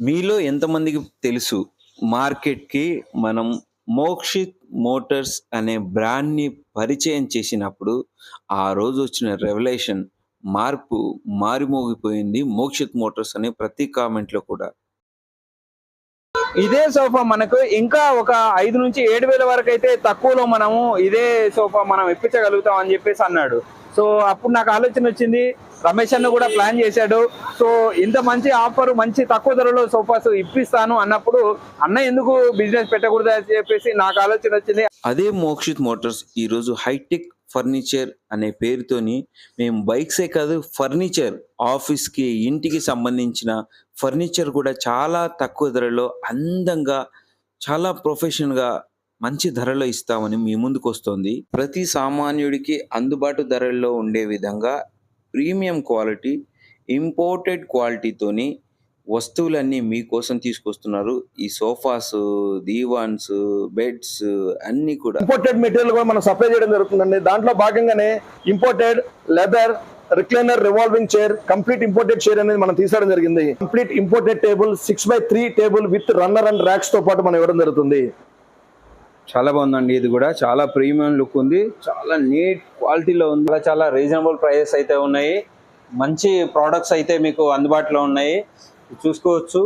మీలో ఎంతమందికి తెలుసు మార్కెట్‌కి మనం మోక్షిత్ మోటార్స్ అనే బ్రాండ్‌ని పరిచయం చేసినప్పుడు, ఆ రోజు వచ్చిన రెవల్యూషన్ మార్పు మారిమోగిపోయింది మోక్షిత్ మోటార్స్ అనే ప్రతి కామెంట్‌లో కూడా. ఇదే సోఫా మనకు ఇంకా ఒక ఐదు నుంచి ఏడు వేల వరకు అయితే తక్కువలో మనము ఇదే సోఫా మనం ఇప్పించగలుగుతాం అని చెప్పేసి అన్నాడు సో అప్పుడు నాకు ఆలోచన వచ్చింది రమేష్ అన్న కూడా ప్లాన్ చేశాడు సో ఇంత మంచి ఆఫర్ మంచి తక్కువ ధరలో సోఫాస్ ఇప్పిస్తాను అన్నప్పుడు అన్న ఎందుకు బిజినెస్ పెట్టకూడదు అని చెప్పేసి నాకు ఆలోచన వచ్చింది అదే మోక్షిత్ మోటార్స్ ఈ రోజు హైటెక్ ఫర్నిచర్ అనే పేరుతోని మేము బైక్సే కాదు ఫర్నిచర్ ఆఫీస్‌కి, ఇంటికి సంబంధించిన ఫర్నిచర్ కూడా చాలా తక్కువ ధరలో అందంగా, చాలా ప్రొఫెషన్‌గా మంచి ధరలో ఇస్తామని మీ ముందుకొస్తోంది. ప్రతి సామాన్యుడికి అందుబాటు ధరల్లో ఉండే విధంగా ప్రీమియం క్వాలిటీ, ఇంపోర్టెడ్ క్వాలిటీతోని వస్తువులన్నీ మీకోసం తీసుకొస్తున్నారు. ఈ సోఫాస్ దీవాన్స్, బెడ్స్ అన్ని కూడా. ఇంపోర్టెడ్ మెటీరియల్ కూడా మనం సప్లై చేయడం జరుగుతుందండి దాంట్లో భాగంగానే imported leather recliner revolving chair complete imported chair అనేది మనం తీసుకోవడం జరిగింది complete imported table six by three table with runner and ర్యాక్స్తో పాటు మనం ఇవ్వడం జరుగుతుంది చాలా బాగుందండి. ఇది కూడా చాలా ప్రీమియం లుక్ ఉంది. చాలా నీట్ క్వాలిటీలో ఉంది. చాలా చాలా రీజనబుల్ ప్రైజెస్ అయితే ఉన్నాయి. మంచి ప్రోడక్ట్స్ అయితే మీకు అందుబాటులో ఉన్నాయి. చూసుకోవచ్చు.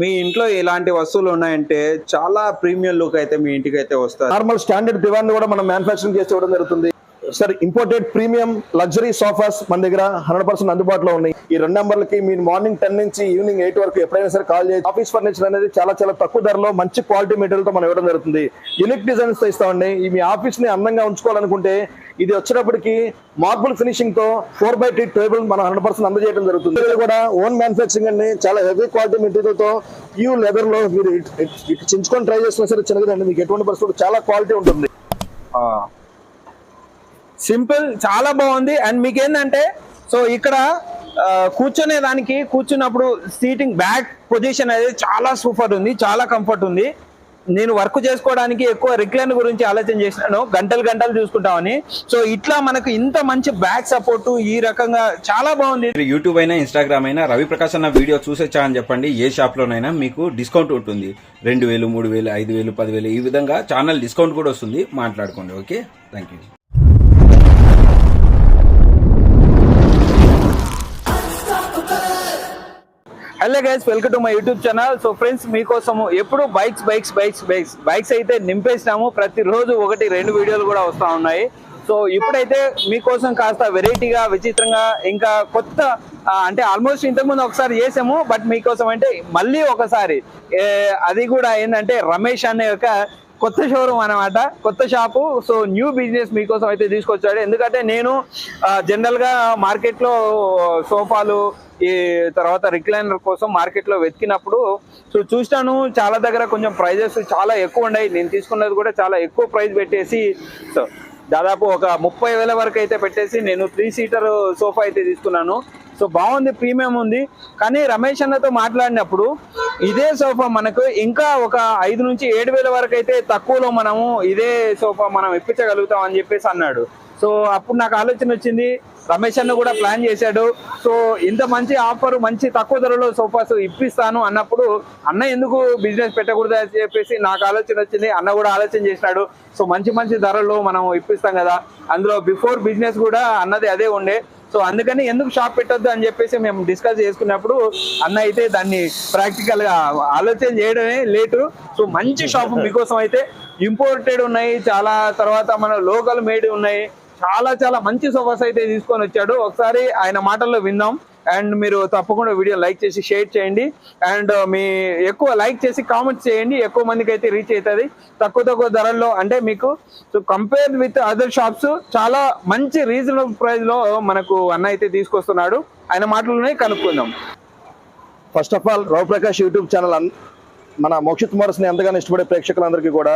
మీ ఇంట్లో ఇలాంటి వస్తువులు ఉన్నాయంటే చాలా ప్రీమియం లుక్ అయితే మీ ఇంటికి అయితే వస్తుంది నార్మల్ స్టాండర్డ్ దివాన్ కూడా మనం మ్యానుఫాక్చరింగ్ చేసి ఇవ్వడం జరుగుతుంది. Sir imported premium luxury sofas మన దగ్గర హండ్రెడ్ పర్సెంట్ అందుబాటులో ఉన్నాయి. ఈ రెండు నెంబర్లకి మీరు మార్నింగ్ టెన్ నుంచి ఈవినింగ్ ఎయిట్ వరకు ఎప్పుడైనా సరే కాల్ చేసి ఆఫీస్ ఫర్నిచర్ అనేది చాలా చాలా తక్కువ ధరలో మంచి క్వాలిటీ మెటీరియల్తో మనం ఇవ్వడం జరుగుతుంది. యూనిక్ డిజైన్స్తో ఇస్తామండి. ఈ మీ ఆఫీస్ని అందంగా ఉంచుకోవాలనుకుంటే ఇది వచ్చేటప్పటికి మార్బుల్ ఫినిషింగ్తో ఫోర్ బై టీ టేబుల్ మనం హండ్రెడ్ పర్సెంట్ అందజేయడం జరుగుతుంది. కూడా ఓన్ మ్యానుఫాక్చరింగ్ అండి. చాలా హెవీ క్వాలిటీ మెటీరియల్తో ప్యూ లెదర్లో మీరు ఇటు చించుకొని ట్రై చేసినా సరే చిన్నదండి మీకు ఎటువంటి పరిస్థితులు చాలా క్వాలిటీ ఉంటుంది. సింపుల్ చాలా బాగుంది. అండ్ మీకు ఏంటంటే సో ఇక్కడ కూర్చునే దానికి కూర్చున్నప్పుడు సీటింగ్ బ్యాక్ పొజిషన్ అనేది చాలా సూపర్ ఉంది చాలా కంఫర్ట్ ఉంది. నేను వర్క్ చేసుకోవడానికి ఎక్కువ రిక్లైన్ గురించి ఆలోచన చేసినాను గంటలు గంటలు చూసుకుంటామని. సో ఇట్లా మనకు ఇంత మంచి బ్యాక్ సపోర్ట్ ఈ రకంగా చాలా బాగుంది. యూట్యూబ్ అయినా ఇన్స్టాగ్రామ్ అయినా రవి ప్రకాష్ అన్న వీడియో చూసొచ్చా అని చెప్పండి ఏ షాప్ లోనైనా మీకు డిస్కౌంట్ ఉంటుంది. రెండు వేలు మూడు వేలు ఐదు వేలు పదివేలు ఈ విధంగా ఛానల్ డిస్కౌంట్ కూడా వస్తుంది. మాట్లాడుకోండి okay? Thank you hello guys welcome to my YouTube channel so friends మీకోసము ఎప్పుడు bikes bikes bikes bikes bikes అయితే నింపేసినాము. ప్రతిరోజు ఒకటి రెండు వీడియోలు కూడా వస్తూ ఉన్నాయి. సో ఇప్పుడైతే మీకోసం కాస్త వెరైటీగా విచిత్రంగా ఇంకా కొత్త అంటే ఆల్మోస్ట్ ఇంతకుముందు ఒకసారి చేసాము. బట్ మీకోసం అంటే మళ్ళీ ఒకసారి అది కూడా ఏంటంటే రమేష్ అనే ఒక కొత్త షోరూమ్ అన్నమాట. కొత్త షాపు సో న్యూ బిజినెస్ మీకోసం అయితే తీసుకొచ్చాడు. ఎందుకంటే నేను జనరల్గా మార్కెట్లో సోఫాలు ఈ తర్వాత రిక్లైనర్ కోసం మార్కెట్లో వెతికినప్పుడు సో చూసినాను చాలా దగ్గర కొంచెం ప్రైజెస్ చాలా ఎక్కువ ఉన్నాయి. నేను తీసుకున్నది కూడా చాలా ఎక్కువ ప్రైస్ పెట్టేసి సో దాదాపు ఒక ముప్పై వేల వరకు అయితే పెట్టేసి నేను త్రీ సీటర్ సోఫా అయితే తీసుకున్నాను. సో బాగుంది ప్రీమియం ఉంది. కానీ రమేష్ అన్నతో మాట్లాడినప్పుడు ఇదే సోఫా మనకు ఇంకా ఒక ఐదు నుంచి ఏడు వేల వరకు అయితే తక్కువలో మనము ఇదే సోఫా మనం ఇప్పించగలుగుతాం అని చెప్పేసి అన్నాడు. సో అప్పుడు నాకు ఆలోచన వచ్చింది రమేష్ అన్న కూడా ప్లాన్ చేశాడు. సో ఇంత మంచి ఆఫర్ మంచి తక్కువ ధరలో సోఫాస్ ఇప్పిస్తాను అన్నప్పుడు అన్న ఎందుకు బిజినెస్ పెట్టకూడదు అని చెప్పేసి నాకు ఆలోచన వచ్చింది. అన్న కూడా ఆలోచన చేసినాడు. సో మంచి మంచి ధరలో మనం ఇప్పిస్తాం కదా. అందులో బిఫోర్ బిజినెస్ కూడా అన్నది అదే ఉండే. సో అందుకని ఎందుకు షాప్ పెట్టొద్దు అని చెప్పేసి మేము డిస్కస్ చేసుకున్నప్పుడు అన్న అయితే దాన్ని ప్రాక్టికల్గా ఆలోచన చేయడమే లేటు. సో మంచి షాప్ మీకోసం అయితే ఇంపోర్టెడ్ ఉన్నాయి చాలా తర్వాత మన లోకల్ మేడ్ ఉన్నాయి. చాలా చాలా మంచి సోఫాస్ అయితే తీసుకొని వచ్చాడు. ఒకసారి ఆయన మాటల్లో విందాం. అండ్ మీరు తప్పకుండా వీడియో లైక్ చేసి షేర్ చేయండి. అండ్ uh, మీ ఎక్కువ లైక్ చేసి కామెంట్స్ చేయండి. ఎక్కువ మందికి అయితే రీచ్ అవుతుంది. తక్కువ తక్కువ ధరల్లో అంటే మీకు so compare with other shops చాలా మంచి రీజనబుల్ ప్రైస్లో మనకు అన్న అయితే తీసుకొస్తున్నాడు. ఆయన మాటలోనే కనుక్కుందాం. First of all Rao Prakash YouTube channel మన మోక్షిత్ మోరస్ని ఎంతగానో ఇష్టపడే ప్రేక్షకులందరికీ కూడా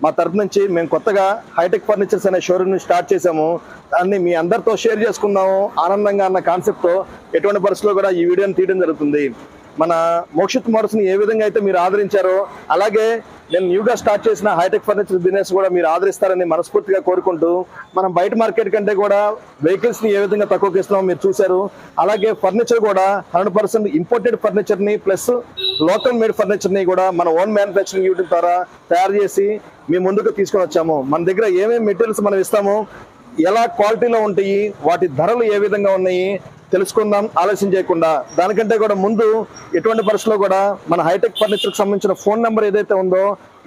మా తరపు నుంచి మేము కొత్తగా హైటెక్ ఫర్నిచర్స్ అనే షోరూమ్ని స్టార్ట్ చేసాము దాన్ని మీ అందరితో షేర్ చేసుకుందాము ఆనందంగా అన్న కాన్సెప్ట్తో ఎటువంటి పరిస్థితుల్లో కూడా ఈ వీడియోని తీయడం జరుగుతుంది. మన మోక్షిత్ మోడల్స్ ఏ విధంగా అయితే మీరు ఆదరించారో అలాగే నేను న్యూగా స్టార్ట్ చేసిన హైటెక్ ఫర్నిచర్ బిజినెస్ కూడా మీరు ఆదరిస్తారని మనస్ఫూర్తిగా కోరుకుంటూ మనం బయట మార్కెట్ కంటే కూడా వెహికల్స్ని ఏ విధంగా తక్కువకి ఇస్తున్నామో మీరు చూశారు. అలాగే ఫర్నిచర్ కూడా హండ్రెడ్ పర్సెంట్ ఇంపోర్టెడ్ ఫర్నిచర్ని ప్లస్ లోకల్ మేడ్ ఫర్నిచర్ని కూడా మన ఓన్ మ్యానుఫ్యాక్చరింగ్ యూనిట్ ద్వారా తయారు చేసి మీ ముందుకు తీసుకొని వచ్చాము. మన దగ్గర ఏమేమి మెటీరియల్స్ మనం ఇస్తామో ఎలా క్వాలిటీలో ఉంటాయి వాటి ధరలు ఏ విధంగా ఉన్నాయి తెలుసుకుందాం ఆలస్యం చేయకుండా. దానికంటే కూడా ముందు ఎటువంటి పరిస్థితుల్లో కూడా మన హైటెక్ ఫర్నిచర్కి సంబంధించిన ఫోన్ నెంబర్ ఏదైతే ఉందో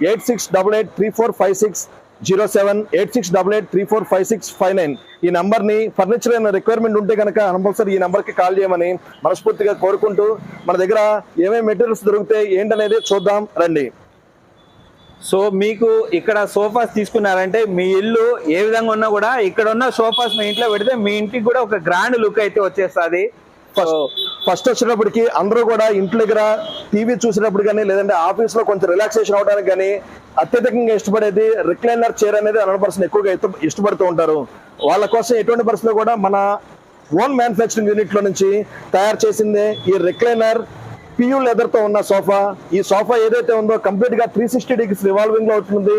eight six double eight three four five six zero seven eight six double eight three four five six five nine. ఈ నెంబర్ని ఫర్నిచర్ అయిన రిక్వైర్మెంట్ ఉంటే కనుక కంపల్సరీ ఈ నెంబర్కి కాల్ చేయమని మనస్ఫూర్తిగా కోరుకుంటూ మన దగ్గర ఏమేమి మెటీరియల్స్ దొరుకుతాయి ఏంటనేది చూద్దాం రండి. సో మీకు ఇక్కడ సోఫాస్ తీసుకున్నారంటే మీ ఇల్లు ఏ విధంగా ఉన్నా కూడా ఇక్కడ ఉన్న సోఫాస్ మీ ఇంట్లో పెడితే మీ ఇంటికి కూడా ఒక గ్రాండ్ లుక్ అయితే వచ్చేస్తుంది. ఫస్ట్ వచ్చినప్పటికి అందరూ కూడా ఇంటి దగ్గర టీవీ చూసినప్పుడు కానీ లేదంటే ఆఫీస్లో కొంచెం రిలాక్సేషన్ అవడానికి కానీ అత్యధికంగా ఇష్టపడేది రిక్లైనర్ చైర్ అనేది హండ్రెడ్ పర్సెంట్ ఎక్కువగా ఇష్టపడుతూ ఉంటారు. వాళ్ళ కోసం ఎటువంటి పరిస్థితుల్లో కూడా మన ఓన్ మ్యానుఫ్యాక్చరింగ్ యూనిట్లో నుంచి తయారు చేసిందే ఈ రిక్లైనర్ పియూ లెదర్తో ఉన్న సోఫా. ఈ సోఫా ఏదైతే ఉందో కంప్లీట్గా త్రీ సిక్స్టీ డిగ్రీస్ రివాల్వింగ్లో అవుతుంది.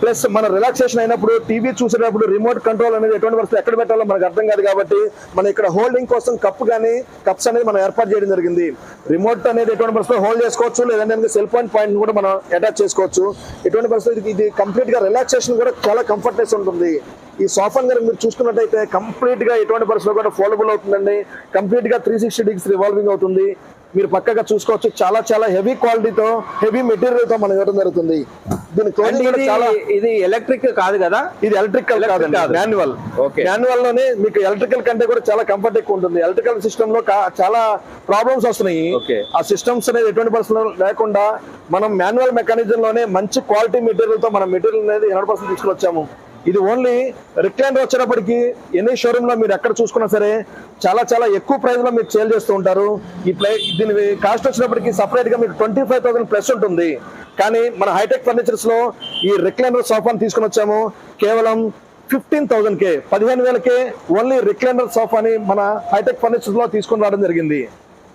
ప్లస్ మన రిలాక్సేషన్ అయినప్పుడు టీవీ చూసేటప్పుడు రిమోట్ కంట్రోల్ అనేది ఎటువంటి పరిస్థితి ఎక్కడ పెట్టాలో మనకు అర్థం కాదు కాబట్టి మనం ఇక్కడ హోల్డింగ్ కోసం కప్ కానీ కప్స్ అనేది మనం ఏర్పాటు చేయడం జరిగింది. రిమోట్ అనేది ఎటువంటి పరిస్థితి హోల్డ్ చేసుకోవచ్చు లేదంటే సెల్ పాయింట్ పాయింట్ కూడా మనం అటాచ్ చేసుకోవచ్చు. ఎటువంటి పరిస్థితి ఇది కంప్లీట్గా రిలాక్సేషన్ కూడా చాలా కంఫర్ట్నెస్ ఉంటుంది. ఈ సోఫాను కనుక మీరు చూసుకున్నట్టయితే కంప్లీట్గా ఎటువంటి పరిస్థితుల్లో కూడా ఫోల్డబుల్ అవుతుందండి. కంప్లీట్గా త్రీ సిక్స్టీ డిగ్రీస్ రివాల్వింగ్ అవుతుంది. మీరు పక్కగా చూసుకోవచ్చు. చాలా చాలా హెవీ క్వాలిటీతో హెవీ మెటీరియల్తో మనం ఇవ్వడం జరుగుతుంది. దీని చాలా ఇది ఎలక్ట్రిక్ కాదు కదా? ఇది ఎలక్ట్రికల్ కాదు. మాన్యువల్. మాన్యువల్లోనే మీకు ఎలక్ట్రికల్ కంటే కూడా చాలా కంఫర్ట్ ఎక్కువ ఉంటుంది. ఎలక్ట్రికల్ సిస్టమ్లో చాలా ప్రాబ్లమ్స్ వస్తున్నాయి. ఆ సిస్టమ్స్ అనేది ఎటువంటి పరిస్థితుల్లో లేకుండా మనం మాన్యువల్ మెకానిజం లోనే మంచి క్వాలిటీ మెటీరియల్తో మనం మెటీరియల్ అనేది హండ్రెడ్ పర్సెంట్ తీసుకొచ్చాము ఇది ఓన్లీ రిక్లైనర్ వచ్చేటప్పటికి ఎన్ని షోరూంలో మీరు ఎక్కడ చూసుకున్నా సరే చాలా చాలా ఎక్కువ ప్రైజ్లో మీరు సేల్ చేస్తూ ఉంటారు. ఈ ప్లే దీని కాస్ట్ వచ్చినప్పటికీ సపరేట్గా మీకు ట్వంటీ ఫైవ్ థౌసండ్ ప్లస్ ఉంటుంది. కానీ మన హైటెక్ ఫర్నిచర్స్లో ఈ రిక్లైనర్ సోఫాను తీసుకుని వచ్చాము. కేవలం ఫిఫ్టీన్ థౌజండ్కే పదిహేను వేలకే ఓన్లీ రిక్లైనర్ సోఫాని మన హైటెక్ ఫర్నిచర్స్లో తీసుకుని రావడం జరిగింది.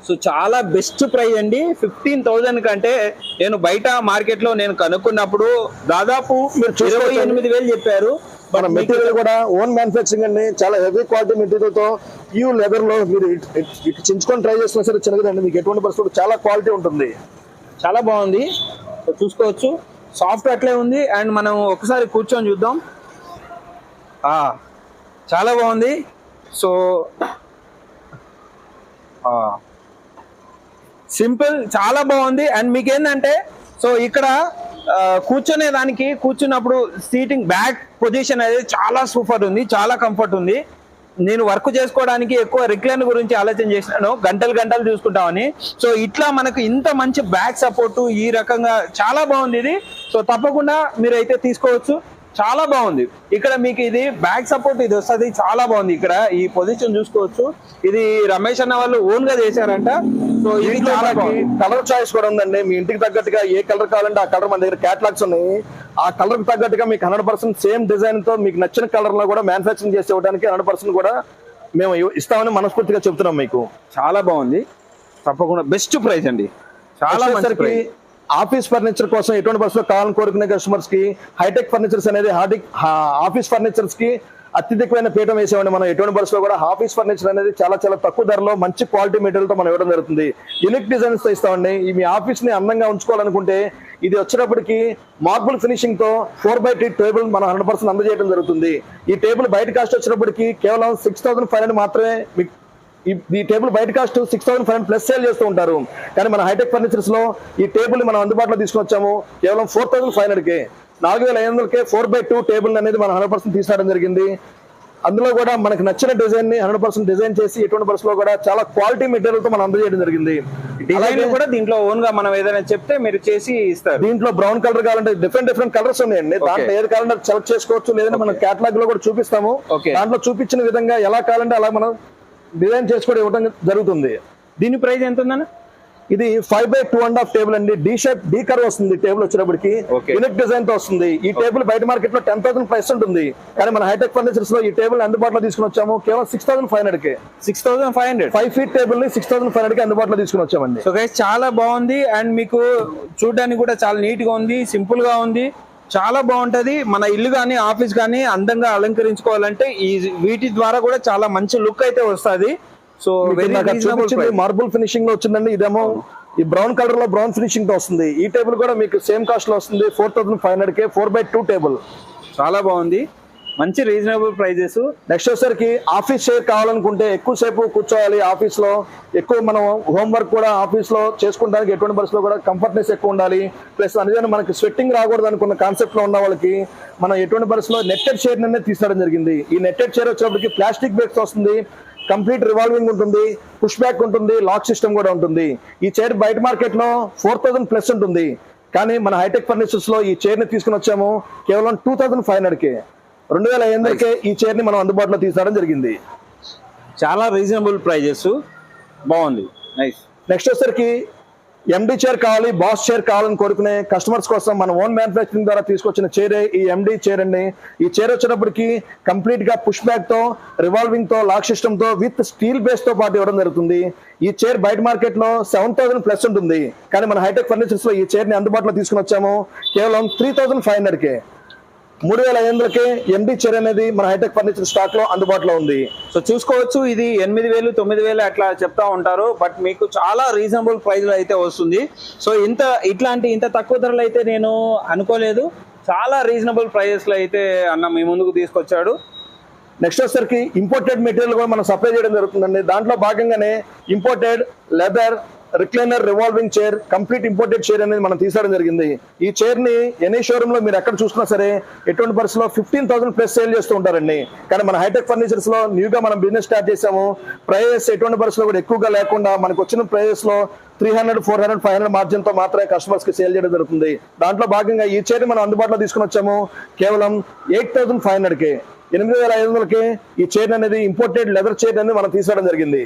సో చాలా బెస్ట్ ప్రైస్ అండి. ఫిఫ్టీన్ థౌజండ్ కంటే నేను బయట మార్కెట్లో నేను కనుక్కున్నప్పుడు దాదాపు మీరు. ఇరవై ఎనిమిది వేలు చెప్పారు. మన మెటీరియల్ కూడా ఓన్ మ్యానుఫాక్చరింగ్ అండి. చాలా హెవీ క్వాలిటీ మెటీరియల్తో ప్యూ లెదర్లో మీరు చించుకొని ట్రై చేసినా సరే చిన్నదండి మీకు ఎటువంటి పరిస్థితులు చాలా క్వాలిటీ ఉంటుంది. చాలా బాగుంది. చూసుకోవచ్చు. సాఫ్ట్ అట్లే ఉంది. అండ్ మనం ఒకసారి కూర్చొని చూద్దాం. చాలా బాగుంది. సో సింపుల్ చాలా బాగుంది. అండ్ మీకు ఏంటంటే సో ఇక్కడ కూర్చునే దానికి కూర్చున్నప్పుడు సీటింగ్ బ్యాక్ పొజిషన్ అనేది చాలా సూపర్ ఉంది చాలా కంఫర్ట్ ఉంది. నేను వర్క్ చేసుకోవడానికి ఎక్కువ రిక్లైన్ గురించి ఆలోచన చేసినాను గంటలు గంటలు చూసుకుంటామని. సో ఇట్లా మనకు ఇంత మంచి బ్యాక్ సపోర్టు ఈ రకంగా చాలా బాగుంది ఇది. సో తప్పకుండా మీరైతే తీసుకోవచ్చు. చాలా బాగుంది. ఇక్కడ మీకు ఇది బ్యాక్ సపోర్ట్ ఇది వస్తుంది. చాలా బాగుంది ఇక్కడ. ఈ పొజిషన్ చూసుకోవచ్చు. ఇది రమేష్ అన్న వాళ్ళు ఓన్గా చేశారంట. సో ఇది చాలా కలర్ చాయిస్ కూడా ఉందండి. మీ ఇంటికి తగ్గట్టుగా ఏ కలర్ కావాలంటే ఆ కలర్ మన దగ్గర క్యాటలాగ్స్ ఉన్నాయి. ఆ కలర్కి తగ్గట్టుగా మీకు హండ్రెడ్ పర్సెంట్ సేమ్ డిజైన్తో మీకు నచ్చిన కలర్లో కూడా మ్యానుఫాక్చరింగ్ చేసి ఇవ్వడానికి హండ్రెడ్ పర్సెంట్ కూడా మేము ఇస్తామని మనస్ఫూర్తిగా చెప్తున్నాం మీకు. చాలా బాగుంది. తప్పకుండా బెస్ట్ ప్రైస్ అండి. చాలా మంచి ఆఫీస్ ఫర్నిచర్ కోసం ఎటువంటి పరిస్థితుల్లో కావాలని కోరుకునే కస్టమర్స్కి హైటెక్ ఫర్నిచర్స్ అనేది హార్డిక్ ఆఫీస్ ఫర్నిచర్స్కి అత్యధికమైన పీఠం వేసేవాడిని మనం. ఎటువంటి బస్సులో కూడా ఆఫీస్ ఫర్నిచర్ అనేది చాలా చాలా తక్కువ ధరలో మంచి క్వాలిటీ మెటీరియల్తో మనం ఇవ్వడం జరుగుతుంది. యూనిక్ డిజైన్స్తో ఇస్తామండి. ఈ మీ ఆఫీస్ని అందంగా ఉంచుకోవాలనుకుంటే ఇది వచ్చేటప్పటికి మార్బుల్ ఫినిషింగ్తో ఫోర్ బై టీ టేబుల్ మనం హండ్రెడ్ పర్సెంట్ అందజేయడం జరుగుతుంది. ఈ టేబుల్ బయట కాస్ట్ వచ్చినప్పటికి కేవలం సిక్స్ థౌసండ్ ఫైవ్ హండ్రెడ్ మాత్రమే మీకు ఈ- టేబుల్ బయట cost six thousand five plus sale చేస్తూ ఉంటారు. కానీ మన హైటెక్ ఫర్నిచర్స్లో ఈ టేబుల్ మనం అందుబాటులో తీసుకొచ్చాము కేవలం ఫోర్ థౌసండ్ ఫైవ్ హండ్రెడ్ కే. నాలుగు వేల ఐదు వందలకే ఫోర్ బై టూ టేబుల్ అనేది మనం హండ్రెడ్ పర్సెంట్ తీసుకురావడం జరిగింది. అందులో కూడా మనకు నచ్చిన డిజైన్ని హండ్రెడ్ పర్సెంట్ డిజైన్ చేసి ఎటువంటి పరిస్థితుల్లో కూడా చాలా క్వాలిటీ మెటీరియల్తో మనం అందజేయడం జరిగింది. డిజైన్ కూడా దీంట్లో ఓన్గా మనం ఏదైనా చెప్తే మీరు చేసి ఇస్తారు. దీంట్లో బ్రౌన్ కలర్ కావాలంటే డిఫరెంట్ డిఫరెంట్ కలర్స్ ఉన్నాయండి. దాంట్లో ఏది కావాలంటే సెలెక్ట్ చేసుకోవచ్చు. లేదంటే మనం కేటలాగ్లో కూడా చూపిస్తాము. దాంట్లో చూపించిన విధంగా ఎలా కావాలంటే అలా మనం డిజైన్ చేసి కూడా ఇవ్వడం జరుగుతుంది. దీని ప్రైస్ ఎంత ఉందన్న ఇది five by two and half table అండి. డి షేప్ డి కర్వ్ వస్తుంది టేబుల్ వచ్చేటప్పటికి. Okay. యూనిక్ డిజైన్తో వస్తుంది. ఈ టేబుల్ బయట మార్కెట్లో టెన్ థౌసండ్ ప్రైస్ ఉంటుంది. కానీ మన హైటెక్ ఫర్నిచర్స్లో ఈ టేబుల్ అందుబాటులో తీసుకుని వచ్చాము. కేవలం సిక్స్ థౌసండ్ ఫైవ్ హండ్రెడ్కి. Six thousand five hundred five feet టేబుల్ని six thousand five హండ్రెడ్కి అందుబాటులో తీసుకుని వచ్చామండి. సో చాలా బాగుంది. అండ్ మీకు చూడడానికి కూడా చాలా నీట్గా ఉంది. సింపుల్గా ఉంది. చాలా బాగుంటది. మన ఇల్లు కానీ ఆఫీస్ కానీ అందంగా అలంకరించుకోవాలంటే ఈ వీటి ద్వారా కూడా చాలా మంచి లుక్ అయితే వస్తది. సో రీజనబుల్ మార్బుల్ ఫినిషింగ్లో వచ్చిందండి. ఇదేమో ఈ బ్రౌన్ కలర్లో బ్రౌన్ ఫినిషింగ్తో వస్తుంది. ఈ టేబుల్ కూడా మీకు సేమ్ కాస్ట్లో వస్తుంది. ఫోర్ థౌసండ్ ఫైవ్ హండ్రెడ్ కే ఫోర్ బై టూ టేబుల్ చాలా బాగుంది. మంచి రీజనబుల్ ప్రైజెస్ నెక్స్ట్ వచ్చేసరికి ఆఫీస్ షేర్ కావాలనుకుంటే ఎక్కువసేపు కూర్చోవాలి ఆఫీస్లో ఎక్కువ మనం హోంవర్క్ కూడా ఆఫీస్లో చేసుకోవడానికి ఎటువంటి పరిస్థితుల్లో కూడా కంఫర్ట్నెస్ ఎక్కువ ఉండాలి. ప్లస్ అందుకని మనకి స్వెట్టింగ్ రాకూడదు అనుకున్న కాన్సెప్ట్లో ఉన్న వాళ్ళకి మనం ఎటువంటి పరిస్థితుల్లో నెట్టెడ్ షేర్ అనేది తీసుకోవడం జరిగింది. ఈ నెట్టెడ్ చైర్ వచ్చేప్పటికి ప్లాస్టిక్ బేస్ వస్తుంది. కంప్లీట్ రివాల్వింగ్ ఉంటుంది. పుష్ బ్యాక్ ఉంటుంది. లాక్ సిస్టమ్ కూడా ఉంటుంది. ఈ చైర్ బయట మార్కెట్లో ఫోర్ ప్లస్ ఉంటుంది. కానీ మన హైటెక్ ఫర్నిచర్స్లో ఈ చైర్ని తీసుకుని వచ్చాము. కేవలం టూ థౌసండ్ ఫైవ్ హండ్రెడ్ కే. రెండు వేల ఐదుకే ఈ చైర్ని మనం అందుబాటులో తీసుకురావడం జరిగింది. చాలా రీజనబుల్ ప్రైజెస్ బాగుంది. నైస్ నెక్స్ట్ వచ్చేసరికి ఎండి చైర్ కావాలి బాస్ చైర్ కావాలని కోరుకునే కస్టమర్స్ కోసం మన ఓన్ మ్యానుఫాక్చరింగ్ ద్వారా తీసుకొచ్చిన చైరే ఈ ఎండి చైర్ అండి. ఈ చైర్ వచ్చేటప్పటికి కంప్లీట్గా పుష్ బ్యాక్తో రివాల్వింగ్తో లాక్ సిస్టమ్తో విత్ స్టీల్ బేస్తో పాటు ఇవ్వడం జరుగుతుంది. ఈ చైర్ బయట మార్కెట్లో సెవెన్ థౌసండ్ ప్లస్ ఉంటుంది. కానీ మన హైటెక్ ఫర్నిచర్స్లో ఈ చైర్ని అందుబాటులో తీసుకుని వచ్చాము. కేవలం త్రీ థౌసండ్ ఫైవ్ హండ్రెడ్ కే. మూడు వేల ఐదు వందలకే ఎండి చైర్ అనేది మన హైటెక్ ఫర్నిచర్ స్టాక్లో అందుబాటులో ఉంది. సో చూసుకోవచ్చు. ఇది ఎనిమిది వేలు తొమ్మిది వేలు అట్లా చెప్తా ఉంటారు. బట్ మీకు చాలా రీజనబుల్ ప్రైస్లో అయితే వస్తుంది. సో ఇంత ఇట్లాంటి ఇంత తక్కువ ధరలు అయితే నేను అనుకోలేదు. చాలా రీజనబుల్ ప్రైజెస్లో అయితే అన్న మీ ముందుకు తీసుకొచ్చాడు. నెక్స్ట్ వచ్చేసరికి ఇంపోర్టెడ్ మెటీరియల్ కూడా మనం సప్లై చేయడం జరుగుతుందండి. దాంట్లో భాగంగానే imported leather recliner revolving chair complete imported chair అనేది మనం తీసుకోవడం జరిగింది. ఈ చైర్ని ఎనీ షోరూమ్లో మీరు ఎక్కడ చూసినా సరే ఎటువంటి పరిస్థితుల్లో ఫిఫ్టీన్ థౌసండ్ ప్లస్ సేల్ చేస్తూ ఉంటారండి. కానీ మన హైటెక్ ఫర్నిచర్స్లో న్యూ గా మనం బిజినెస్ స్టార్ట్ చేసాము ప్రైజెస్ ఎటువంటి పరిస్థితుల్లో కూడా ఎక్కువగా లేకుండా మనకు వచ్చిన ప్రైజెస్లో three hundred four hundred five hundred మార్జిన్తో మాత్రమే కస్టమర్స్కి సేల్ చేయడం జరుగుతుంది. దాంట్లో భాగంగా ఈ చైర్ మనం అందుబాటులో తీసుకుని వచ్చాము. కేవలం ఎయిట్ థౌసండ్ ఫైవ్ హండ్రెడ్కి ఎనిమిది వేల ఐదు వందలకి ఈ చైర్ అనేది ఇంపోర్టెడ్ లెదర్ చైర్ అనేది మనం తీసుకోవడం జరిగింది.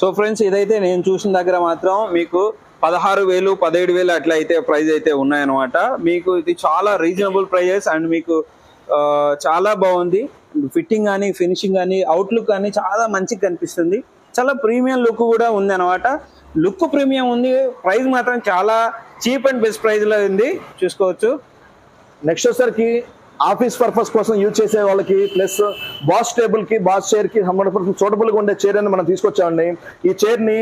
సో ఫ్రెండ్స్ ఇదైతే నేను చూసిన దగ్గర మాత్రం మీకు పదహారు వేలు పదిహేడు వేలు అట్లా అయితే ప్రైస్ అయితే ఉన్నాయన్నమాట. మీకు ఇది చాలా రీజనబుల్ ప్రైజెస్ అండ్ మీకు చాలా బాగుంది. ఫిట్టింగ్ కానీ ఫినిషింగ్ కానీ అవుట్లుక్ కానీ చాలా మంచిగా కనిపిస్తుంది. చాలా ప్రీమియం లుక్ కూడా ఉంది అనమాట లుక్ ప్రీమియం ఉంది. ప్రైస్ మాత్రం చాలా చీప్ అండ్ బెస్ట్ ప్రైస్లో ఉంది. చూసుకోవచ్చు. నెక్స్ట్ ఒకసారికి ఆఫీస్ పర్పస్ కోసం యూజ్ చేసే వాళ్ళకి ప్లస్ బాస్ టేబుల్కి బాస్ చైర్కి హండ్రెడ్ పర్సెంట్ సూటబుల్గా ఉండే చైర్ అని మనం తీసుకొచ్చామండి. ఈ చైర్ని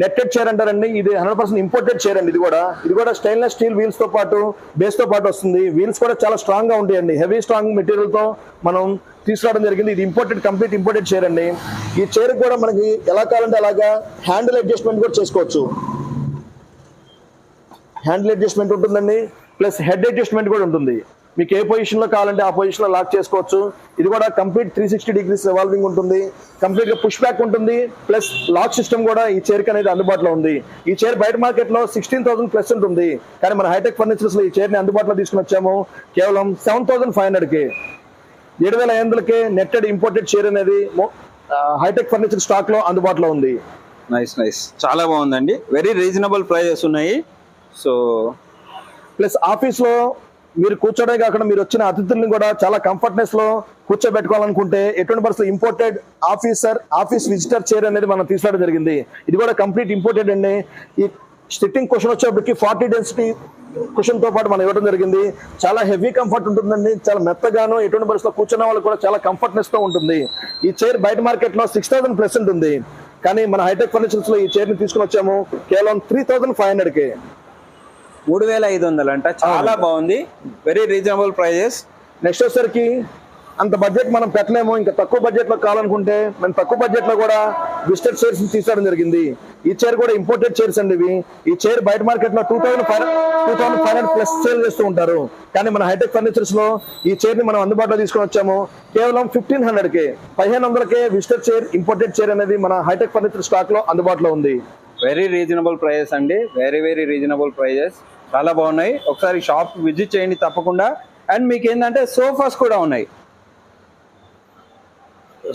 నెట్టెడ్ చైర్ అంటారండి. ఇది హండ్రెడ్ పర్సెంట్ ఇంపోర్టెడ్ చైర్ అండి. ఇది కూడా ఇది కూడా స్టెయిన్లెస్ స్టీల్ వీల్స్తో పాటు బేస్తో పాటు వస్తుంది. వీల్స్ కూడా చాలా స్ట్రాంగ్గా ఉంటాయండి. హెవీ స్ట్రాంగ్ మెటీరియల్తో మనం తీసుకురావడం జరిగింది. ఇది ఇంపోర్టెడ్ కంప్లీట్ ఇంపోర్టెడ్ చైర్ అండి. ఈ చైర్ కూడా మనకి ఎలా కావాలంటే అలాగా హ్యాండిల్ అడ్జస్ట్మెంట్ కూడా చేసుకోవచ్చు. హ్యాండిల్ అడ్జస్ట్మెంట్ ఉంటుందండి. ప్లస్ హెడ్ అడ్జస్ట్మెంట్ కూడా ఉంటుంది. మీకు ఏ పొజిషన్లో కావాలంటే ఆ పొజిషన్లో లాక్ చేసుకోవచ్చు. ఇది కూడా complete three sixty degrees revolving ఉంటుంది. కంప్లీట్గా పుష్ బ్యాక్ ఉంటుంది. ప్లస్ లాక్ సిస్టమ్ కూడా ఈ చైర్ అనేది అందుబాటులో ఉంది. ఈ చైర్ బయట మార్కెట్లో సిక్స్టీన్ థౌసండ్ ప్లస్ ఉంటుంది. కానీ మన హైటెక్ ఫర్నిచర్స్లో ఈ చైర్ని అందుబాటులో తీసుకుని వచ్చాము. కేవలం సెవెన్ థౌసండ్ ఫైవ్ హండ్రెడ్కి. ఏడు వేల ఐదు నెట్టెడ్ ఇంపోర్టెడ్ చైర్ అనేది హైటెక్ ఫర్నిచర్ స్టాక్లో అందుబాటులో ఉంది. నైస్ నైస్ చాలా బాగుందండి. వెరీ రీజనబుల్ ప్రైజెస్ ఉన్నాయి. సో ప్లస్ ఆఫీస్లో మీరు కూర్చోడే కాకుండా మీరు వచ్చిన అతిథుల్ని కూడా చాలా కంఫర్ట్నెస్లో కూర్చోబెట్టుకోవాలనుకుంటే ఎటువంటి పరిస్థితులు imported officer office visitor chair అనేది మనం తీసుకోవడం జరిగింది. ఇది కూడా కంప్లీట్ ఇంపోర్టెడ్ అండి. ఈ సిట్టింగ్ క్వశ్చన్ వచ్చేప్పటికి ఫార్టీ డెన్సిటీ క్వశ్చన్తో పాటు మనం ఇవ్వడం జరిగింది. చాలా హెవీ కంఫర్ట్ ఉంటుందండి. చాలా మెత్తగాను ఎటువంటి పరిస్థితుల్లో కూర్చున్న వాళ్ళకి కూడా చాలా కంఫర్ట్నెస్తో ఉంటుంది. ఈ చైర్ బయట మార్కెట్లో సిక్స్ థౌసండ్ ప్లస్ ఉంటుంది కానీ మన హైటెక్ ఫర్నిచర్స్లో ఈ చైర్ని తీసుకుని వచ్చాము. కేవలం త్రీ థౌసండ్ ఫైవ్ హండ్రెడ్కి. మూడు వేల ఐదు వందలు అంట. చాలా బాగుంది. వెరీ రీజనబుల్ ప్రైజెస్ నెక్స్ట్ వచ్చేసరికి అంత బడ్జెట్ మనం పెట్టలేము. ఇంకా తక్కువ బడ్జెట్లో కావాలనుకుంటే మనం తక్కువ బడ్జెట్లో కూడా విజిటర్ చైర్స్ తీసుకోవడం జరిగింది. ఈ చైర్ కూడా ఇంపోర్టెడ్ చైర్స్ అండి ఇవి. ఈ చైర్ బయట మార్కెట్లో two thousand five two thousand five hundred plus sale చేస్తూ ఉంటారు. కానీ మన హైటెక్ ఫర్నిచర్స్లో ఈ చైర్ని మనం అందుబాటులో తీసుకొని వచ్చాము. కేవలం ఫిఫ్టీన్ హండ్రెడ్ కే పదిహేను వందలకే విజిటర్ చైర్ ఇంపోర్టెడ్ చైర్ అనేది మన హైటెక్ ఫర్నిచర్ స్టాక్లో అందుబాటులో ఉంది. వెరీ రీజనబుల్ ప్రైజెస్ అండి. వెరీ వెరీ రీజనబుల్ ప్రైజెస్ చాలా బాగున్నాయి. ఒకసారి షాప్ విజిట్ చేయండి తప్పకుండా. అండ్ మీకు ఏంటంటే సోఫాస్ కూడా ఉన్నాయి.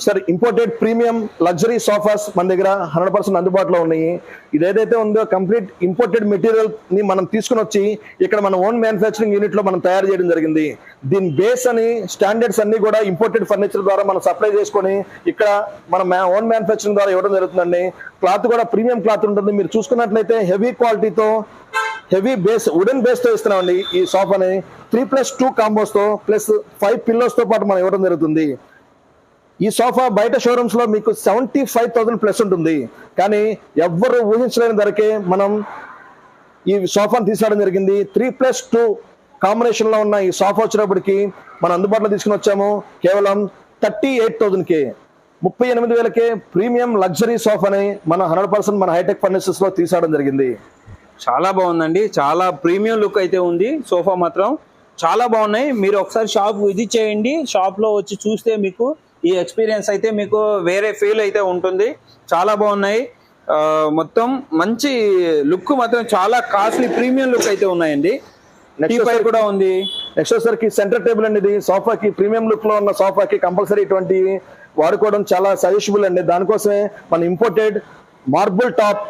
Sir imported premium luxury sofas మన దగ్గర హండ్రెడ్ పర్సెంట్ అందుబాటులో ఉన్నాయి. ఇది ఏదైతే ఉందో కంప్లీట్ ఇంపోర్టెడ్ మెటీరియల్ని మనం తీసుకుని వచ్చి ఇక్కడ మన ఓన్ మ్యానుఫ్యాక్చరింగ్ యూనిట్లో మనం తయారు చేయడం జరిగింది. దీని బేస్ అని స్టాండర్డ్స్ అన్ని కూడా ఇంపోర్టెడ్ ఫర్నిచర్ ద్వారా మనం సప్లై చేసుకొని ఇక్కడ మన ఓన్ మ్యానుఫ్యాక్చరింగ్ ద్వారా ఇవ్వడం జరుగుతుందండి. క్లాత్ కూడా ప్రీమియం క్లాత్ ఉంటుంది. మీరు చూసుకున్నట్లయితే హెవీ క్వాలిటీతో హెవీ బేస్ వుడెన్ బేస్తో ఇస్తున్నామండి ఈ సోఫాని. త్రీ ప్లస్ టూ కాంబోస్తో ప్లస్ ఫైవ్ పిల్లోస్తో పాటు మనం ఇవ్వడం జరుగుతుంది. ఈ సోఫా బయట షోరూమ్స్లో మీకు సెవెంటీ ఫైవ్ థౌసండ్ ప్లస్ ఉంటుంది. కానీ ఎవ్వరు ఊహించలేని ధరకే మనం ఈ సోఫాను తీసుకురావడం జరిగింది. త్రీ ప్లస్ టూ కాంబినేషన్లో ఉన్న ఈ సోఫా వచ్చినప్పటికి మనం అందుబాటులో తీసుకుని వచ్చాము. కేవలం థర్టీ ఎయిట్ థౌసండ్ ముప్పై ఎనిమిది వేలకే ప్రీమియం లగ్జరీ సోఫాని మన హండ్రెడ్ పర్సెంట్ మన హైటెక్ ఫర్నిచర్స్లో జరిగింది. చాలా బాగుందండి. చాలా ప్రీమియం లుక్ అయితే ఉంది. సోఫా మాత్రం చాలా బాగున్నాయి. మీరు ఒకసారి షాప్ విజిట్ చేయండి. షాప్లో వచ్చి చూస్తే మీకు ఈ ఎక్స్పీరియన్స్ అయితే మీకు వేరే ఫీల్ అయితే ఉంటుంది. చాలా బాగున్నాయి. మొత్తం మంచి లుక్ మాత్రం చాలా కాస్ట్లీ ప్రీమియం లుక్ అయితే ఉన్నాయండి. టీపై కూడా ఉంది. నెక్స్ట్ వచ్చేసరికి సెంటర్ టేబుల్ అండి ఇది. సోఫాకి ప్రీమియం లుక్లో ఉన్న సోఫాకి కంపల్సరీ ఇటువంటి వాడుకోవడం చాలా సజెషబుల్ అండి. దానికోసమే మన imported marble top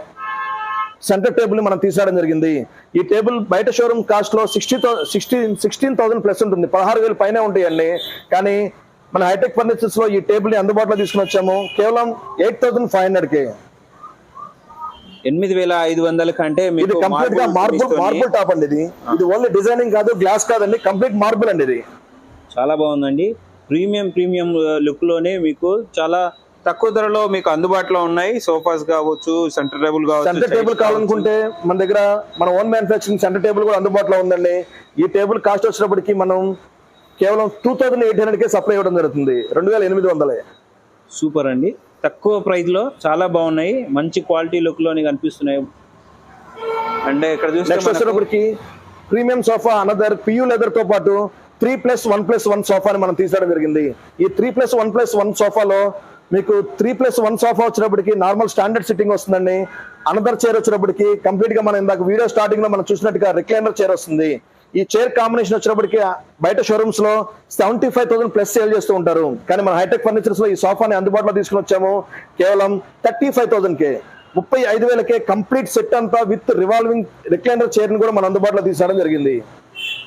centre table మనం తీసుకోవడం జరిగింది. ఈ టేబుల్ బయట షోరూమ్ కాస్ట్లో sixty sixteen sixteen thousand plus ఉంటుంది. పదహారు వేలు పైన ఉంటాయండి కానీ మన హైటెక్ ఫర్నిచర్స్లో ఈ టేబుల్ని అందుబాటులో తీసుకుని వచ్చాము. కేవలం ఎయిట్ థౌసండ్ ఫైవ్ హండ్రెడ్కి. ఎనిమిది వేల ఐదు వందల కంటే ఇది కంప్లీట్గా మార్బుల్ మార్బుల్ టాప్ అండి ఇది. ఇది ఓన్లీ డిజైనింగ్ కాదు గ్లాస్ కాదండి కంప్లీట్ మార్బుల్ అండి ఇది. చాలా బాగుందండి. ప్రీమియం ప్రీమియం లుక్లోనే మీకు చాలా తక్కువ ధరలో మీకు అందుబాటులో ఉన్నాయి. సోఫాస్ కావచ్చు సెంటర్ టేబుల్ కావచ్చు సెంటర్ టేబుల్ కావాలనుకుంటే మన దగ్గర మన ఓన్ మ్యానుఫ్యాక్చరింగ్ సెంటర్ టేబుల్ కూడా అందుబాటులో ఉందండి. ఈ టేబుల్ కాస్ట్ వచ్చినప్పటికి మనం కేవలం టూ థౌసండ్ ఎయిట్ హండ్రెడ్ కే సప్లై ఇవ్వడం జరుగుతుంది. రెండు వేల ఎనిమిది వందలే. సూపర్ అండి. తక్కువ ప్రైస్లో చాలా బాగున్నాయి. మంచి క్వాలిటీ లుక్లోని కనిపిస్తున్నాయి. అంటే ఇక్కడ చూస్తే నెక్స్ట్ మనకు వచ్చేటప్పటికి ప్రీమియం సోఫా అనదర్ పియూ లెదర్తో పాటు three plus one plus one సోఫాని మనం తీసుకోవడం జరిగింది. ఈ three plus one plus one సోఫాలో మీకు త్రీ ప్లస్ వన్ సోఫా వచ్చినప్పటికి నార్మల్ స్టాండర్డ్ సిట్టింగ్ వస్తుందండి. అనదర్ చైర్ వచ్చినప్పటికి కంప్లీట్గా మనం ఇందాక వీడియో స్టార్టింగ్లో మనం చూసినట్టుగా రిక్లైనర్ చైర్ వస్తుంది. ఈ చైర్ కాంబినేషన్ వచ్చినప్పటికి బయట షోరూమ్స్లో seventy five thousand plus sale చేస్తూ ఉంటారు. కానీ మన హైటెక్ ఫర్నిచర్స్లో ఈ సోఫాని అందుబాటులో తీసుకుని వచ్చాము. కేవలం థర్టీ ఫైవ్ థౌసండ్ కే. ముప్పై ఐదు వేలకే కంప్లీట్ సెట్ అంతా విత్ రివాల్వింగ్ రిక్లైనర్ చైర్ని కూడా మన అందుబాటులో తీసుకోవడం జరిగింది.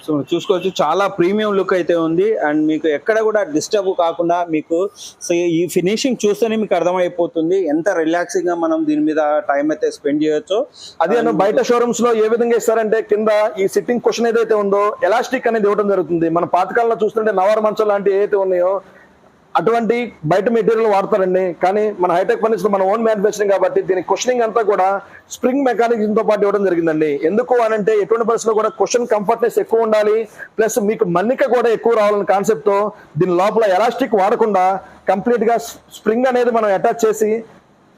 సో చూసుకోవచ్చు. చాలా ప్రీమియం లుక్ అయితే ఉంది. అండ్ మీకు ఎక్కడ కూడా డిస్టర్బ్ కాకుండా మీకు సో ఈ ఫినిషింగ్ చూస్తేనే మీకు అర్థమైపోతుంది. ఎంత రిలాక్సింగ్గా మనం దీని మీద టైం అయితే స్పెండ్ చేయొచ్చు. అదే బయట షోరూమ్స్లో ఏ విధంగా ఇస్తారంటే కింద ఈ సిట్టింగ్ క్వశ్చన్ ఏదైతే ఉందో ఎలాస్టిక్ అనేది ఇవ్వడం జరుగుతుంది. మన పాతకాలంలో చూస్తుంటే నవార మంచం లాంటి ఏదైతే ఉన్నాయో అటువంటి బయట మెటీరియల్ వాడతారండి. కానీ మన హైటెక్ ఫర్నిచర్ మన ఓన్ మ్యానుఫ్యాక్చరింగ్ కాబట్టి దీని క్వశ్చనింగ్ అంతా కూడా స్ప్రింగ్ మెకానిజం తో పాటు ఇవ్వడం జరిగిందండి. ఎందుకు అనంటే ఎటువంటి పరిస్థితుల్లో కూడా క్వశ్చన్ కంఫర్ట్నెస్ ఎక్కువ ఉండాలి. ప్లస్ మీకు మన్నిక కూడా ఎక్కువ రావాలనే కాన్సెప్ట్తో దీని లోపల ఎలాస్టిక్ వాడకుండా కంప్లీట్గా స్ప్రింగ్ అనేది మనం అటాచ్ చేసి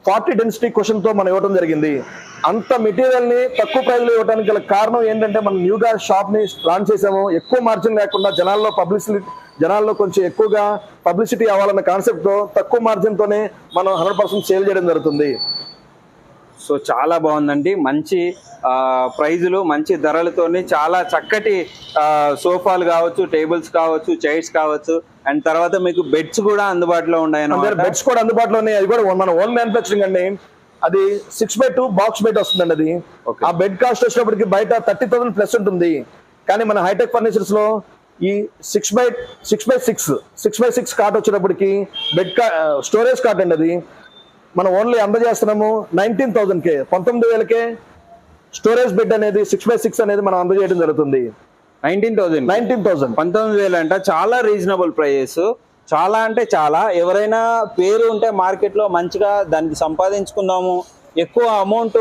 ఫార్టీ డెన్సిటీ క్వశ్చన్తో మనం ఇవ్వడం జరిగింది. అంత మెటీరియల్ని తక్కువ ప్రైస్లో ఇవ్వడానికి గల కారణం ఏంటంటే మనం న్యూగా షాప్ని లాంచ్ చేసాము ఎక్కువ మార్జిన్ లేకుండా జనాల్లో పబ్లిసిటీ జనాల్లో కొంచెం ఎక్కువగా పబ్లిసిటీ అవ్వాలన్న కాన్సెప్ట్తో తక్కువ మార్జిన్ తోనే మనం హండ్రెడ్ పర్సెంట్ సేల్ చేయడం జరుగుతుంది. సో చాలా బాగుందండి. మంచి ప్రైజులు మంచి ధరలతోని చాలా చక్కటి సోఫాలు కావచ్చు టేబుల్స్ కావచ్చు చైర్స్ కావచ్చు అండ్ తర్వాత మీకు బెడ్స్ కూడా అందుబాటులో ఉన్నాయి బెడ్స్ కూడా అందుబాటులో ఉన్నాయి. అది కూడా మన ఓన్ మ్యానుఫ్యాక్చరింగ్ అండి. అది six by two box bed వస్తుందండి అది. ఆ బెడ్ కాస్ట్ వచ్చినప్పటికి బయట థర్టీ థౌసండ్ ప్లస్ ఉంటుంది. కానీ మన హైటెక్ ఫర్నిచర్స్లో ఈ six by six by six six by six cot వచ్చినప్పటికి బెడ్ కా స్టోరేజ్ కార్ట్ అండి అది. మనం ఓన్లీ అందజేస్తున్నాము నైన్టీన్ థౌసండ్ కే పంతొమ్మిది వేలకే స్టోరేజ్ బెడ్ అనేది సిక్స్ బై సిక్స్ అనేది మనం అందజేయడం జరుగుతుంది. Nineteen thousand. Nineteen thousand. పంతొమ్మిది వేలు అంట. చాలా రీజనబుల్ ప్రైజెస్. చాలా అంటే చాలా. ఎవరైనా పేరు ఉంటే మార్కెట్లో మంచిగా దానికి సంపాదించుకుందాము. ఎక్కువ అమౌంట్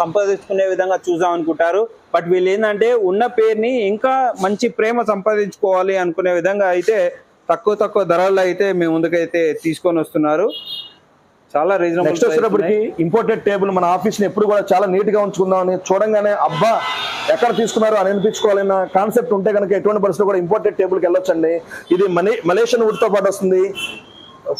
సంపాదించుకునే విధంగా చూద్దాం అనుకుంటారు. బట్ వీళ్ళు ఏంటంటే ఉన్న పేరుని ఇంకా మంచి ప్రేమ సంపాదించుకోవాలి అనుకునే విధంగా అయితే తక్కువ తక్కువ ధరల్లో అయితే మీ ముందుకైతే తీసుకొని వస్తున్నారు. చాలా నెక్స్ట్ రీజనబుల్ వచ్చేటప్పటికి ఇంపోర్టెడ్ టేబుల్ మన ఆఫీస్ని ఎప్పుడు కూడా చాలా నీట్గా ఉంచుకుందామని చూడంగానే అబ్బా ఎక్కడ తీసుకున్నారు అని అనిపించుకోవాలన్న కాన్సెప్ట్ ఉంటే కనుక ఎటువంటి పరిస్థితి కూడా ఇంపోర్టెడ్ టేబుల్కి వెళ్ళొచ్చండి. ఇది మనీ మలేషియన్ వుడ్తో పాటు వస్తుంది.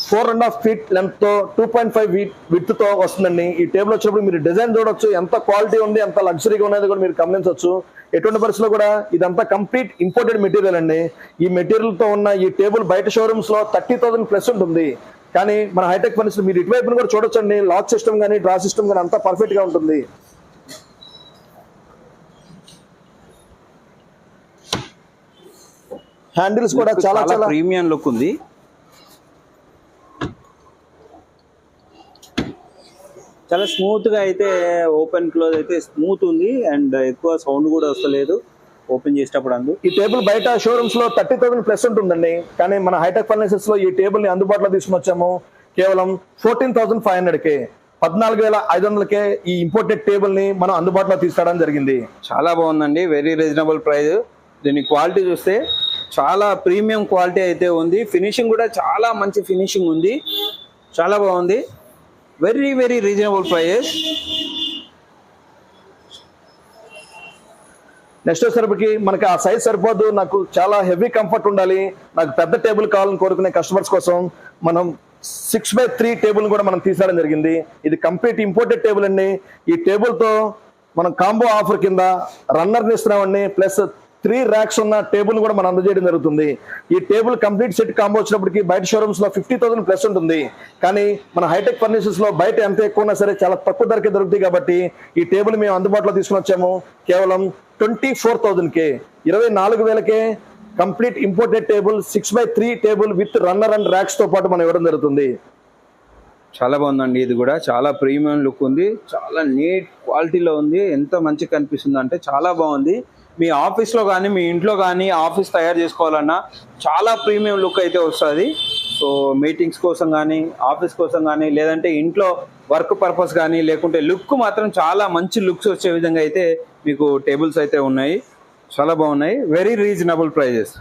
ఫోర్ అండ్ హాఫ్ ఫీట్ లెంత్తో టూ పాయింట్ ఫైవ్ విత్తో వస్తుందండి. ఈ టేబుల్ వచ్చినప్పుడు మీరు డిజైన్ చూడొచ్చు. ఎంత క్వాలిటీ ఉంది ఎంత లగ్జరీగా ఉన్నది కూడా మీరు గమనించవచ్చు ఎటువంటి పరిస్థితుల్లో కూడా ఇదంతా కంప్లీట్ ఇంపోర్టెడ్ మెటీరియల్ అండి. ఈ మెటీరియల్తో ఉన్న ఈ టేబుల్ బయట షోరూమ్స్లో థర్టీ థౌసండ్ ప్లస్ ఉంటుంది. కానీ మన హైటెక్ ఫర్నిచర్ మీరు ఇటువైపున కూడా చూడొచ్చండి. లాక్ సిస్టమ్ కానీ డ్రా సిస్టమ్ కానీ అంతా పర్ఫెక్ట్గా ఉంటుంది. హ్యాండిల్స్ కూడా చాలా చాలా ప్రీమియం లుక్ ఉంది. చాలా స్మూత్గా అయితే ఓపెన్ క్లోజ్ అయితే స్మూత్ ఉంది. అండ్ ఎక్కువ సౌండ్ కూడా వస్తలేదు. ఓపెన్ చేసేటప్పుడు అందు. ఈ టేబుల్ బయట షోరూమ్స్లో థర్టీ థౌసండ్ ప్లస్ ఉంటుందండి. కానీ మన హైటెక్ ఫర్నిచర్స్లో ఈ టేబుల్ని అందుబాటులో తీసుకుని వచ్చాము. కేవలం ఫోర్టీన్ థౌసండ్ ఫైవ్ హండ్రెడ్ కే పద్నాలుగు వేల ఐదు వందలకే ఈ ఇంపోర్టెడ్ టేబుల్ని మనం అందుబాటులో తీసుకురావడం జరిగింది. చాలా బాగుందండి. వెరీ రీజనబుల్ ప్రైస్ దీని క్వాలిటీ చూస్తే చాలా ప్రీమియం క్వాలిటీ అయితే ఉంది. ఫినిషింగ్ కూడా చాలా మంచి ఫినిషింగ్ ఉంది. చాలా బాగుంది. Very very reasonable prices next వచ్చేసరికి మనకి ఆ సైజ్ సరిపోదు. నాకు చాలా హెవీ కంఫర్ట్ ఉండాలి. నాకు పెద్ద టేబుల్ కావాలని కోరుకునే కస్టమర్స్ కోసం మనం సిక్స్ బై త్రీ టేబుల్ కూడా మనం తీసుకురావడం జరిగింది. ఇది కంప్లీట్ ఇంపోర్టెడ్ టేబుల్ అండి. ఈ టేబుల్తో మనం కాంబో ఆఫర్ కింద రన్నర్ని ఇస్తున్నామండి. ప్లస్ త్రీ ర్యాక్స్ ఉన్న టేబుల్ కూడా మనం అందజేయడం జరుగుతుంది. ఈ టేబుల్ కంప్లీట్ సెట్ కాంబో వచ్చినప్పటికి బయట షోరూమ్స్లో ఫిఫ్టీ థౌసండ్ ప్లస్ ఉంటుంది. కానీ మన హైటెక్ ఫర్నిచర్స్లో బయట ఎంత ఎక్కువ ఉన్నా సరే చాలా తక్కువ ధరకే దొరుకుతాయి కాబట్టి ఈ టేబుల్ మేము అందుబాటులో తీసుకుని వచ్చాము. కేవలం ట్వంటీ ఫోర్ థౌసండ్ కే. ఇరవై నాలుగు వేలకే complete imported table six by three table with runner and ర్యాక్స్తో పాటు మనం ఇవ్వడం జరుగుతుంది. చాలా బాగుందండి ఇది కూడా. చాలా ప్రీమియం లుక్ ఉంది. చాలా నీట్ క్వాలిటీలో ఉంది. ఎంత మంచిగా కనిపిస్తుంది అంటే చాలా బాగుంది. మీ ఆఫీస్లో కానీ మీ ఇంట్లో కానీ ఆఫీస్ తయారు చేసుకోవాలన్నా చాలా ప్రీమియం లుక్ అయితే వస్తుంది. సో మీటింగ్స్ కోసం కానీ ఆఫీస్ కోసం కానీ లేదంటే ఇంట్లో వర్క్ పర్పస్ కానీ లేకుంటే లుక్ మాత్రం చాలా మంచి లుక్స్ వచ్చే విధంగా అయితే మీకు టేబుల్స్ అయితే ఉన్నాయి. చాలా బాగున్నాయి. వెరీ రీజనబుల్ ప్రైజెస్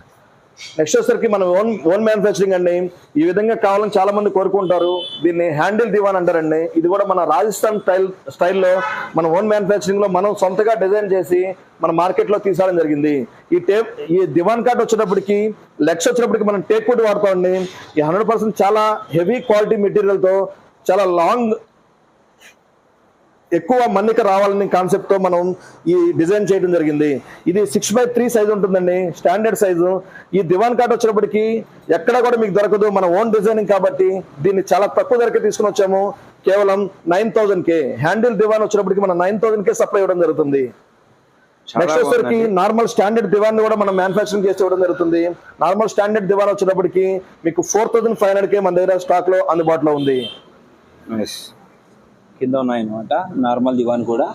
నెక్స్ట్ వచ్చేసరికి మనం ఓన్ ఓన్ మ్యానుఫ్యాక్చరింగ్ అండి. ఈ విధంగా కావాలని చాలా మంది కోరుకుంటారు. దీన్ని హ్యాండిల్ దివాన్ అంటారండి. ఇది కూడా మన రాజస్థాన్ స్టైల్ స్టైల్లో మన ఓన్ మ్యానుఫ్యాక్చరింగ్లో మనం సొంతగా డిజైన్ చేసి మన మార్కెట్లో తీసుకోవడం జరిగింది. ఈ టేప్ ఈ దివాన్ కార్డ్ వచ్చేటప్పటికి లెక్స్ వచ్చేటప్పటికి మనం టేక్ వుడ్ వాడుతామండి. ఈ హండ్రెడ్ పర్సెంట్ చాలా హెవీ క్వాలిటీ మెటీరియల్తో చాలా లాంగ్ ఎక్కువ మన్నిక రావాలని కాన్సెప్ట్తో మనం ఈ డిజైన్ చేయడం జరిగింది. ఇది సిక్స్ బై త్రీ సైజ్ ఉంటుందండి స్టాండర్డ్ సైజు ఈ దివాన్ కార్డ్ వచ్చినప్పటికి ఎక్కడ కూడా మీకు దొరకదు మన ఓన్ డిజైనింగ్ కాబట్టి దీన్ని చాలా తక్కువ ధరకే తీసుకుని వచ్చాము. కేవలం నైన్ థౌసండ్ కే. హ్యాండిల్ దివాన్ వచ్చినప్పటికి మనం నైన్ థౌసండ్ కే సప్లై ఇవ్వడం జరుగుతుంది. నెక్స్ట్ వచ్చేసరికి. నార్మల్ స్టాండర్డ్ దివాన్ కూడా మనం మ్యానుఫాక్చరింగ్ చేసి ఇవ్వడం జరుగుతుంది. నార్మల్ స్టాండర్డ్ దివాన్ వచ్చేటప్పటికి మీకు ఫోర్ థౌసండ్ ఫైవ్ హండ్రెడ్ కే మన దగ్గర స్టాక్లో అందుబాటులో ఉంది. కింద ఉన్నాయి అనమాట నార్మల్ దివాన్ కూడా.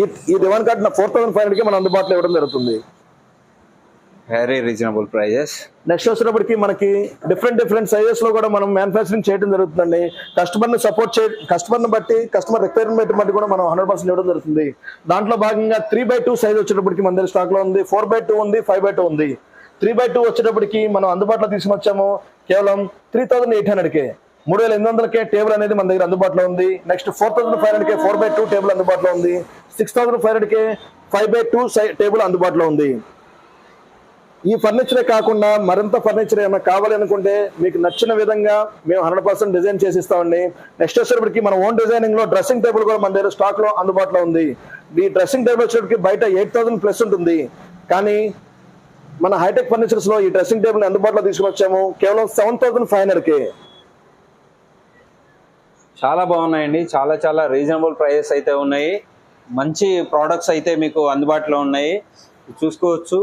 ఈ ఈ divan cot four thousand five hundred కే మన అందుబాటులో ఇవ్వడం జరుగుతుంది. వెరీ రీజనబుల్ ప్రైజెస్ నెక్స్ట్ వచ్చేటప్పటికి మనకి డిఫరెంట్ డిఫరెంట్ సైజెస్లో కూడా మనం మ్యానుఫాక్చరింగ్ చేయడం జరుగుతుందండి. కస్టమర్ని సపోర్ట్ చే కస్టమర్ని బట్టి కస్టమర్ రిక్వైర్మెంట్ బట్టి కూడా మనం హండ్రెడ్ పర్సెంట్ ఇవ్వడం జరుగుతుంది. దాంట్లో భాగంగా త్రీ బై టూ సైజ్ వచ్చేటప్పటికి మన దగ్గర స్టాక్లో ఉంది. ఫోర్ బై టూ ఉంది ఫైవ్ బై టూ ఉంది. త్రీ బై టూ వచ్చేటప్పటికి మనం అందుబాటులో తీసుకుని వచ్చాము కేవలం త్రీ థౌసండ్ ఎయిట్ హండ్రెడ్ కే. మూడు వేల ఎనిమిది వందలకే టేబుల్ అనేది మన దగ్గర అందుబాటులో ఉంది. Next four thousand five hundred K four by two table అందుబాటులో ఉంది. సిక్స్ థౌసండ్ ఫైవ్ హండ్రెడ్ కే ఫైవ్ బై టూ టేబుల్ అందుబాటులో ఉంది. ఈ ఫర్నిచరే కాకుండా మరింత ఫర్నిచర్ ఏమైనా కావాలి అనుకుంటే మీకు నచ్చిన విధంగా మేము హండ్రెడ్ పర్సెంట్ డిజైన్ చేసి ఇస్తామండి. నెక్స్ట్ వచ్చేటప్పటికి మన ఓన్ డిజైనింగ్లో డ్రెస్సింగ్ టేబుల్ కూడా మన దగ్గర స్టాక్లో అందుబాటులో ఉంది. ఈ డ్రెస్సింగ్ టేబుల్ వచ్చేటప్పటికి బయట ఎయిట్ థౌసండ్ ప్లస్ ఉంటుంది. కానీ మన హైటెక్ ఫర్నిచర్స్లో ఈ డ్రెస్సింగ్ టేబుల్ అందుబాటులో తీసుకుని వచ్చాము కేవలం సెవెన్ థౌసండ్ ఫైవ్ హండ్రెడ్ కే చాలా బాగున్నాయండి. చాలా చాలా రీజనబుల్ ప్రైజెస్ అయితే ఉన్నాయి. మంచి ప్రోడక్ట్స్ అయితే మీకు అందుబాటులో ఉన్నాయి. చూసుకోవచ్చు.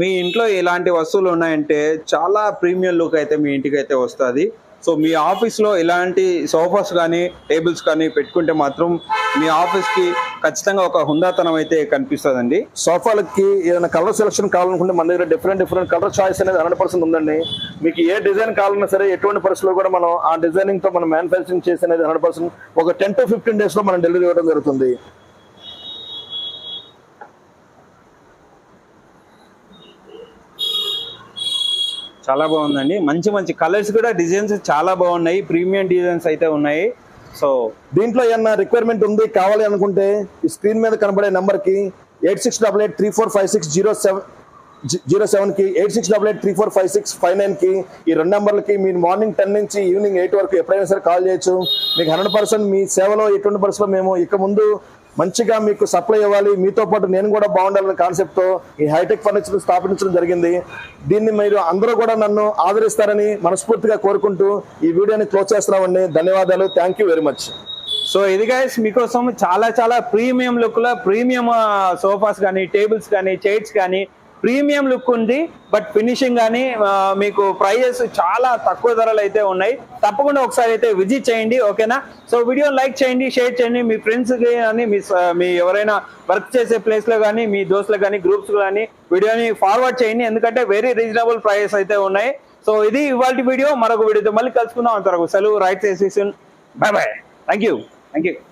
మీ ఇంట్లో ఎలాంటి వస్తువులు ఉన్నాయంటే చాలా ప్రీమియం లుక్ అయితే మీ ఇంటికి అయితే వస్తుంది. సో మీ ఆఫీస్లో ఇలాంటి సోఫాస్ కానీ టేబుల్స్ కానీ పెట్టుకుంటే మాత్రం మీ ఆఫీస్కి ఖచ్చితంగా ఒక హుందాతనం అయితే కనిపిస్తుందండి. సోఫాలకి ఏదైనా కలర్ సెలెక్షన్ కావాలనుకుంటే మన దగ్గర డిఫరెంట్ డిఫరెంట్ కలర్ చాయిస్ అనేది హండ్రెడ్ పర్సెంట్ ఉందండి. మీకు ఏ డిజైన్ కావాలన్నా సరే ఎటువంటి పరిస్థితుల్లో కూడా మనం ఆ డిజైనింగ్తో మనం మ్యానుఫ్యాక్చరింగ్ చేసి అనేది హండ్రెడ్ పర్సెంట్ ఒక టెన్ టు ఫిఫ్టీన్ డేస్లో మనం డెలివరీ ఇవ్వడం జరుగుతుంది. చాలా బాగుందండి. మంచి మంచి కలర్స్ కూడా డిజైన్స్ చాలా బాగున్నాయి. ప్రీమియం డిజైన్స్ అయితే ఉన్నాయి. సో దీంట్లో ఏమన్నా రిక్వైర్మెంట్ ఉంది కావాలి అనుకుంటే ఈ స్క్రీన్ మీద కనబడే నెంబర్కి eight six double eight three four five six zero seven zero సెవెన్కి eight six double eight three four five six five నైన్కి ఈ రెండు నెంబర్లకి మీరు మార్నింగ్ టెన్ నుంచి ఈవినింగ్ ఎయిట్ వరకు ఎప్పుడైనా సరే కాల్ చేయొచ్చు. మీకు హండ్రెడ్ పర్సెంట్ మీ సేవలో ఎటువంటి పరిస్థితుల్లో మేము ఇక ముందు మంచిగా మీకు సప్లై ఇవ్వాలి. మీతో పాటు నేను కూడా బాగుండాలనే కాన్సెప్ట్తో ఈ హైటెక్ ఫర్నిచర్ స్థాపించడం జరిగింది. దీన్ని మీరు అందరూ కూడా నన్ను ఆదరిస్తారని మనస్ఫూర్తిగా కోరుకుంటూ ఈ వీడియోని క్లోజ్ చేస్తున్నామండి. ధన్యవాదాలు. Thank you very much so ఇది గైస్ మీకోసం చాలా చాలా ప్రీమియం లుక్లో ప్రీమియం సోఫాస్ కానీ టేబుల్స్ కానీ చైర్స్ కానీ ప్రీమియం లుక్ ఉంది బట్ ఫినిషింగ్ కానీ మీకు ప్రైజెస్ చాలా తక్కువ ధరలు అయితే ఉన్నాయి. తప్పకుండా ఒకసారి అయితే విజిట్ చేయండి ఓకేనా? సో వీడియో లైక్ చేయండి షేర్ చేయండి. మీ ఫ్రెండ్స్ కానీ మీ స- మీ ఎవరైనా వర్క్ చేసే ప్లేస్లో కానీ మీ దోస్తులు కానీ గ్రూప్స్ కానీ వీడియోని ఫార్వర్డ్ చేయండి. ఎందుకంటే వెరీ రీజనబుల్ ప్రైజెస్ అయితే ఉన్నాయి. సో ఇది ఇవాళ వీడియో. మరొక వీడియోతో మళ్ళీ కలుసుకుందాం. అంతవరకు సెలవు. రైట్ చేసేసి bye bye thank you thank you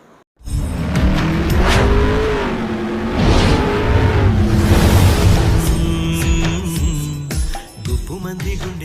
புமந்திகும்